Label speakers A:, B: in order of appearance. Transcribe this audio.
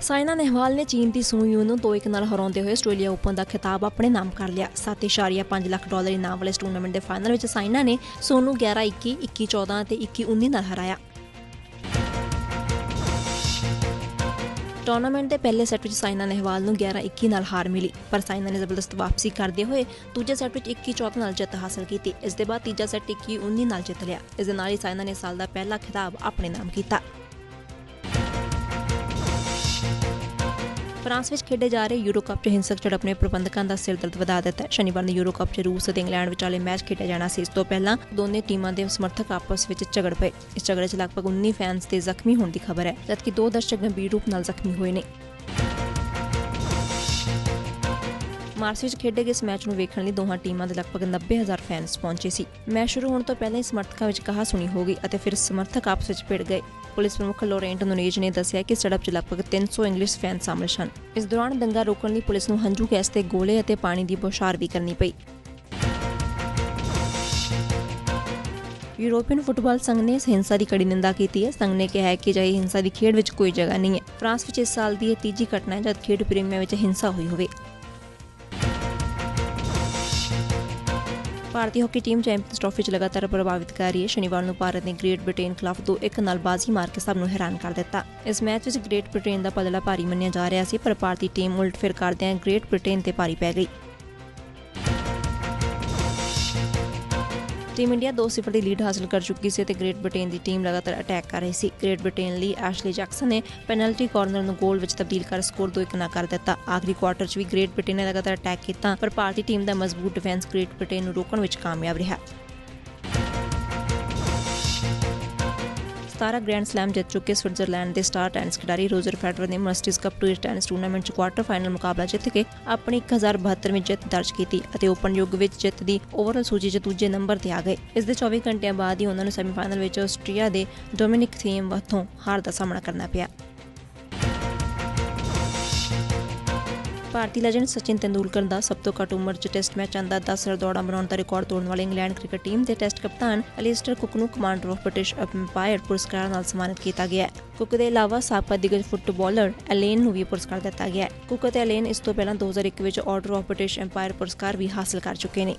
A: ਸਾਇਨਾ ਨਹਿਵਾਲ ਨੇ ਚੀਨ ਦੀ ਸੂ ਯੂ ਨੂੰ 2-1 ਨਾਲ ਹਰਾਉਂਦੇ ਹੋਏ ਆਸਟ੍ਰੇਲੀਆ ਓਪਨ ਦਾ ਖਿਤਾਬ ਆਪਣੇ ਨਾਮ ਕਰ ਲਿਆ। 7.5 ਲੱਖ ਡਾਲਰ ਇਨਾਮ ਵਾਲੇ ਇਸ ਟੂਰਨਾਮੈਂਟ ਦੇ ਫਾਈਨਲ ਵਿੱਚ ਸਾਇਨਾ ਨੇ ਸੂ ਨੂੰ 11-21, 21-14 ਅਤੇ 21-19 ਨਾਲ ਹਰਾਇਆ। ਟੂਰਨਾਮੈਂਟ ਦੇ ਪਹਿਲੇ ਸੈੱਟ ਵਿੱਚ ਸਾਇਨਾ ਨਹਿਵਾਲ ਨੂੰ 11-21 ਨਾਲ ਹਾਰ ਮਿਲੀ ਪਰ ਸਾਇਨਾ ਨੇ ਜ਼ਬਰਦਸਤ ਵਾਪਸੀ ਕਰਦੇ ਹੋਏ ਦੂਜੇ ਸੈੱਟ ਵਿੱਚ 21-14 ਨਾਲ ਜਿੱਤ ਹਾਸਲ ਕੀਤੀ। ਇਸ ਦੇ ਬਾਅਦ ਤੀਜਾ ਸੈੱਟ 21-19 ਨਾਲ ਜਿੱਤ ਲਿਆ। ਇਸ ਦੇ ਨਾਲ ਹੀ ਸਾਇਨਾ ਨੇ ਸਾਲ ਦਾ ਪਹਿਲਾ ਖਿਤਾਬ ਆਪਣੇ ਨਾਮ ਕੀਤਾ। ਫਰਾਂਸ ਵਿੱਚ ਖੇਡੇ ਜਾ ਰਹੇ ਯੂਰੋ ਕੱਪ 'ਚ ਹਿੰਸਕ ਝੜਪ ਨੇ ਪ੍ਰਬੰਧਕਾਂ ਦਾ ਸਿਰ ਦਰਦ ਵਧਾ ਦਿੱਤਾ। ਹੈ ਸ਼ਨੀਵਾਰ ਨੂੰ ਯੂਰੋ ਕੱਪ 'ਚ ਰੂਸ ਅਤੇ ਇੰਗਲੈਂਡ ਵਿਚਾਲੇ ਮੈਚ ਖੇਡਿਆ ਜਾਣਾ ਸੀ। ਇਸ ਤੋਂ ਪਹਿਲਾਂ ਦੋਨੇ ਟੀਮਾਂ ਦੇ ਸਮਰਥਕ ਆਪਸ ਵਿੱਚ ਝਗੜ ਪਏ। ਇਸ ਝਗੜੇ 'ਚ ਲਗਭਗ 19 ਫੈਨਸ ਦੇ ਜ਼ਖਮੀ ਹੋਣ ਦੀ ਖਬਰ ਹੈ, ਜਦਕਿ ਦੋ ਦਰਸ਼ਕ ਗੰਭੀਰ ਰੂਪ ਨਾਲ ਜ਼ਖਮੀ ਹੋਏ ਨੇ। ਮਾਰਚ ਵਿੱਚ ਖੇਡੇ ਗਏ ਇਸ ਮੈਚ ਨੂੰ ਵੇਖਣ ਲਈ ਦੋਹਾਂ ਟੀਮਾਂ ਦੇ ਲਗਭਗ 90000 ਫੈਨਸ ਪਹੁੰਚੇ ਸੀ। ਮੈਚ ਸ਼ੁਰੂ ਹੋਣ ਤੋਂ ਪਹਿਲਾਂ ਹੀ ਸਮਰਥਕਾਂ ਵਿੱਚ ਕਹਾ ਸੁਣੀ ਹੋ ਗਈ ਅਤੇ ਫਿਰ ਸਮਰਥਕ ਆਪਸ ਵਿੱਚ ਭਿੜ ਗਏ। ਪੁਲਿਸ ਪ੍ਰਮੁੱਖ ਲੋਰੈਂਟ ਨੋਨੇਜ ਨੇ ਦੱਸਿਆ ਕਿ ਸੜਕ 'ਚ ਲਗਭਗ 300 ਇੰਗਲਿਸ਼ ਫੈਨ ਸ਼ਾਮਲ ਸਨ। ਇਸ ਦੌਰਾਨ ਦੰਗਾ ਰੋਕਣ ਲਈ ਪੁਲਿਸ ਨੂੰ ਹੰਝੂ, ਗੈਸ ਤੇ ਗੋਲੇ ਅਤੇ ਪਾਣੀ ਦੀ ਬੌਛਾਰ ਵੀ ਕਰਨੀ ਪਈ। ਯੂਰੋਪੀਅਨ ਫੁੱਟਬਾਲ ਸੰਘ ਨੇ ਇਸ ਹਿੰਸਾ ਦੀ ਕੜੀ ਨਿੰਦਾ ਕੀਤੀ ਹੈ। ਸੰਘ ਨੇ ਕਿਹਾ ਹੈ ਕਿ ਅਜਿਹੀ ਹਿੰਸਾ ਦੀ ਖੇਡ ਵਿੱਚ ਕੋਈ ਜਗ੍ਹਾ ਨਹੀਂ ਹੈ। ਫਰਾਂਸ ਵਿੱਚ ਇਸ ਸਾਲ ਦੀ ਇਹ ਤੀਜੀ ਘਟਨਾ ਹੈ ਜਦ ਖੇਡ ਪ੍ਰੇਮੀਆਂ ਵਿੱਚ ਹਿੰਸਾ ਹੋਈ ਹੋਵੇ। ਭਾਰਤੀ ਹਾਕੀ ਟੀਮ ਚੈਂਪੀਅਨਸ ਟਰਾਫੀ 'ਚ ਲਗਾਤਾਰ ਪ੍ਰਭਾਵਿਤ ਕਰ ਰਹੀ ਹੈ। ਸ਼ਨੀਵਾਰ ਨੂੰ ਭਾਰਤ ਨੇ ਗ੍ਰੇਟ ਬ੍ਰਿਟੇਨ ਖਿਲਾਫ 2-1 ਨਾਲ ਬਾਜ਼ੀ ਮਾਰ ਕੇ ਸਭ ਨੂੰ ਹੈਰਾਨ ਕਰ ਦਿੱਤਾ। ਇਸ ਮੈਚ ਵਿੱਚ ਗ੍ਰੇਟ ਬ੍ਰਿਟੇਨ ਦਾ ਪਲੜਾ ਭਾਰੀ ਮੰਨਿਆ ਜਾ ਰਿਹਾ ਸੀ, ਪਰ ਭਾਰਤੀ ਟੀਮ ਉਲਟ ਫਿਰ ਕਰਦਿਆਂ ਗ੍ਰੇਟ ਬ੍ਰਿਟੇਨ ਤੇ ਭਾਰੀ ਪੈ ਗਈ। ਟੀਮ ਇੰਡੀਆ 2-0 ਦੀ ਲੀਡ ਹਾਸਲ ਕਰ ਚੁੱਕੀ ਸੀ ਤੇ ਗ੍ਰੇਟ ਬ੍ਰਿਟੇਨ ਦੀ ਟੀਮ ਲਗਾਤਾਰ ਅਟੈਕ ਕਰ ਰਹੀ ਸੀ। ਗ੍ਰੇਟ ਬ੍ਰਿਟੇਨ ਲਈ ਐਸ਼ਲੀ ਜੈਕਸਨ ਨੇ ਪੈਨਲਟੀ ਕਾਰਨਰ ਨੂੰ ਗੋਲ ਵਿੱਚ ਤਬਦੀਲ ਕਰ ਸਕੋਰ 2-1 ਨਾ ਕਰ ਦਿੱਤਾ। ਆਖਰੀ ਕੁਆਰਟਰ 'ਚ ਵੀ ਗ੍ਰੇਟ ਬ੍ਰਿਟੇਨ ਨੇ ਲਗਾਤਾਰ ਅਟੈਕ ਕੀਤਾ, ਪਰ ਭਾਰਤੀ ਟੀਮ ਦਾ ਮਜ਼ਬੂਤ ਡਿਫੈਂਸ ਗ੍ਰੇਟ ਬ੍ਰਿਟੇਨ ਨੂੰ ਰੋਕਣ ਵਿੱਚ ਕਾਮਯਾਬ ਰਿਹਾ। 17 ਗ੍ਰੈਂਡ ਸਲੈਮ ਜਿੱਤ ਚੁੱਕੇ ਸਵਿਟਜ਼ਰਲੈਂਡ ਦੇ ਸਟਾਰ ਟੈਨਿਸ ਖਿਡਾਰੀ ਰੋਜਰ ਫੈਡਰਰ ਨੇ masters cup tour tennis tournament 'ਚ ਕੁਆਰਟਰ ਫਾਈਨਲ ਮੁਕਾਬਲਾ ਜਿੱਤ ਕੇ ਆਪਣੀ 1072ਵੀਂ ਜਿੱਤ ਦਰਜ ਕੀਤੀ ਅਤੇ ਓਪਨ ਯੁੱਗ ਵਿੱਚ ਜਿੱਤ ਦੀ ਓਵਰਆਲ ਸੂਚੀ 'ਚ ਦੂਜੇ ਨੰਬਰ ਤੇ ਆ ਗਏ। ਇਸ ਦੇ 24 ਘੰਟਿਆਂ ਬਾਅਦ ਹੀ ਉਹਨਾਂ ਨੂੰ ਸੈਮੀਫਾਈਨਲ ਵਿੱਚ ਆਸਟਰੀਆ ਦੇ ਡੋਮਿਨਿਕ ਥੀਮ ਹੱਥੋਂ ਹਾਰ ਦਾ ਸਾਹਮਣਾ ਕਰਨਾ ਪਿਆ। ਭਾਰਤੀ ਲੈਜੈਂਡ ਸਚਿਨ ਤੇਂਦੁਲਕਰ ਦਾ ਸਭ ਤੋਂ ਘੱਟ ਉਮਰ 'ਚ ਟੈਸਟ ਮੈਚਾਂ ਦਾ 10 ਰਨ ਦੌੜਾਂ ਬਣਾਉਣ ਦਾ ਰਿਕਾਰਡ ਤੋੜਨ ਵਾਲੇ ਇੰਗਲੈਂਡ ਕ੍ਰਿਕਟ ਟੀਮ ਦੇ ਟੈਸਟ ਕਪਤਾਨ ਅਲਿਸਟਰ ਕੁਕ ਨੂੰ ਕਮਾਂਡਰ ਆਫ ਬ੍ਰਿਟਿਸ਼ ਅੰਪਾਇਰ ਪੁਰਸਕਾਰ ਨਾਲ ਸਨਮਾਨਿਤ ਕੀਤਾ ਗਿਆ ਹੈ। ਕੁਕ ਦੇ ਇਲਾਵਾ ਸਾਬਕਾ ਦਿਗਜ ਫੁੱਟਬਾਲਰ ਐਲੇਨ ਨੂੰ ਵੀ ਪੁਰਸਕਾਰ ਦਿੱਤਾ ਗਿਆ ਹੈ। ਕੁਕ ਅਤੇ ਐਲੇਨ ਇਸ ਤੋਂ ਪਹਿਲਾਂ 2001 ਵਿੱਚ ਆਰਡਰ ਆਫ ਬ੍ਰਿਟਿਸ਼ ਅੰਪਾਇਰ ਪੁਰਸਕਾਰ ਵੀ ਹਾਸਲ ਕਰ ਚੁੱਕੇ ਨੇ।